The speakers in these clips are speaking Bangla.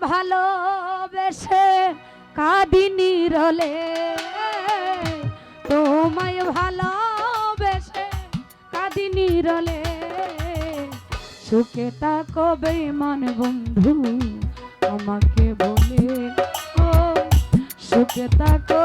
ভালোবেসে কাঁদিনি রলে তোমায় ভালোবেসে কাঁদিনি রলে সুখে কবে মন বন্ধু, আমাকে বলে, ও, সুখে তাকো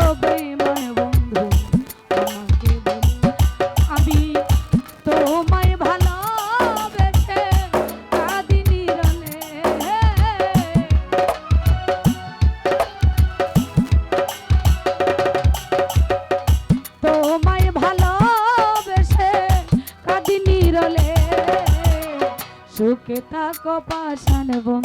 থাকো পাশান বন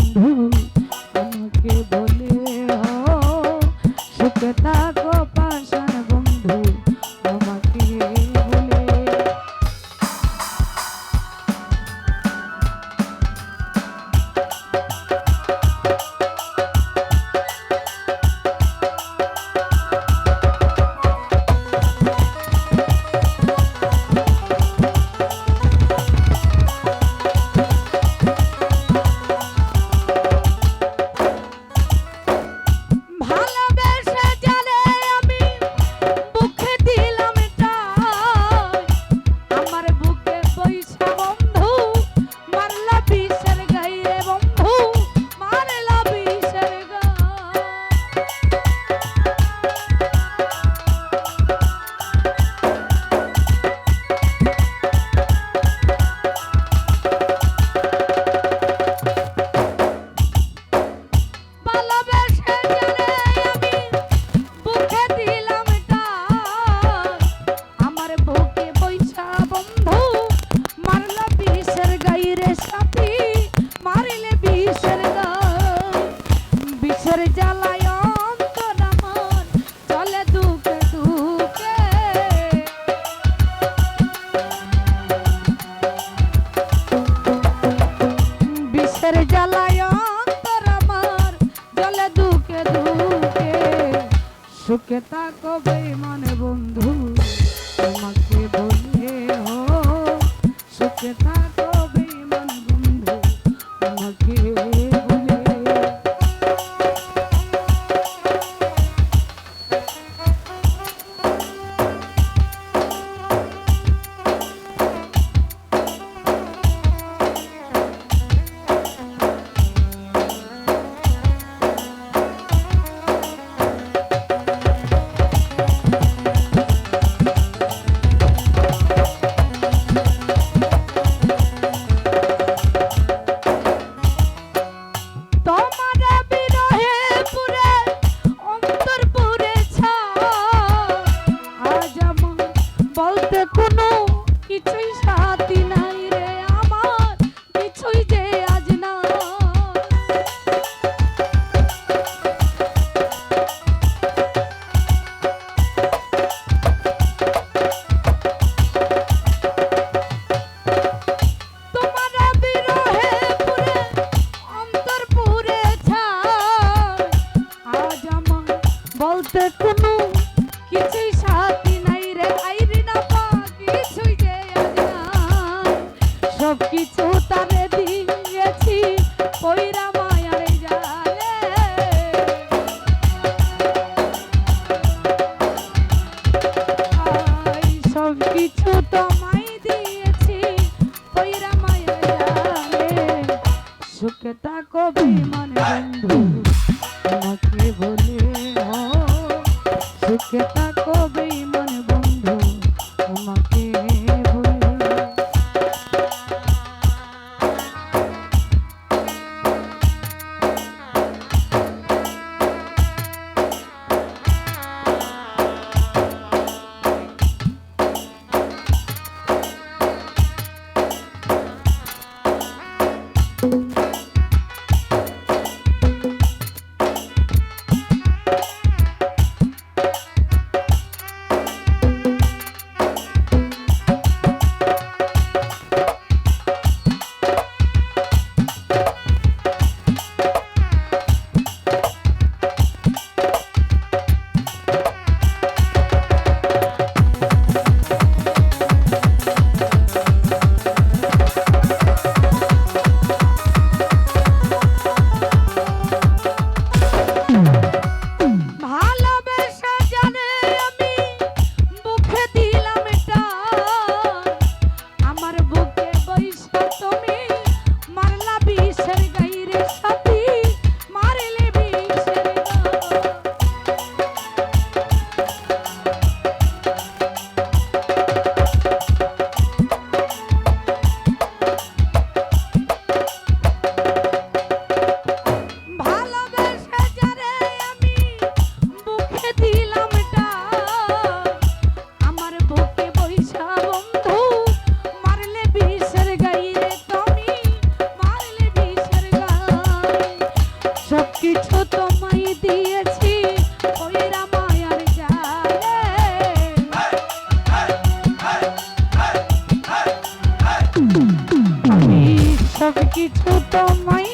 হাতে কোনো কিছুই সাথী নাই রে। আইরি না পা, কিছুই যে সব কিছু তারে দিয়েছি কইরা কিছু তো সব কিছু তোমায়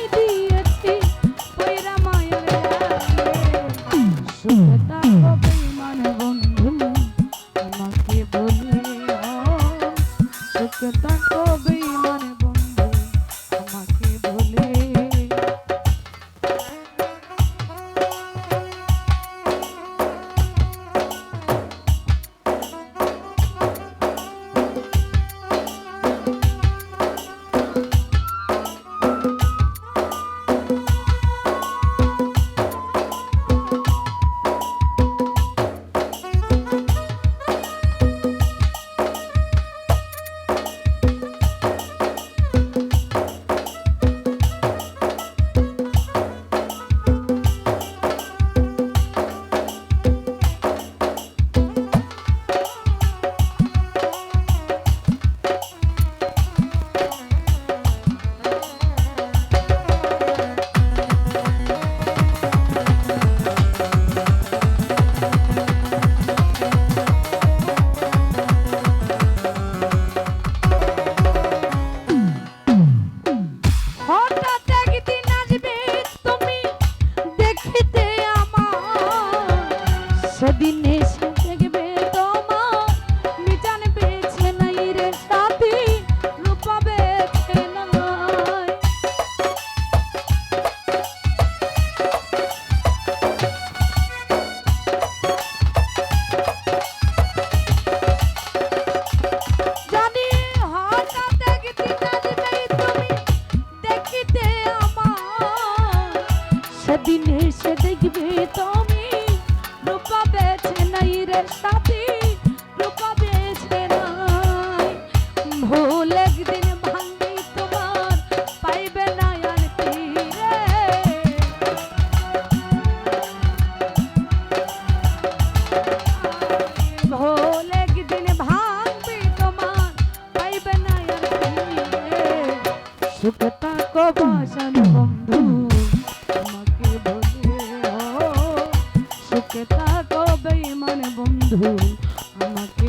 de. থাকো বেঈমান বন্ধু আমাকে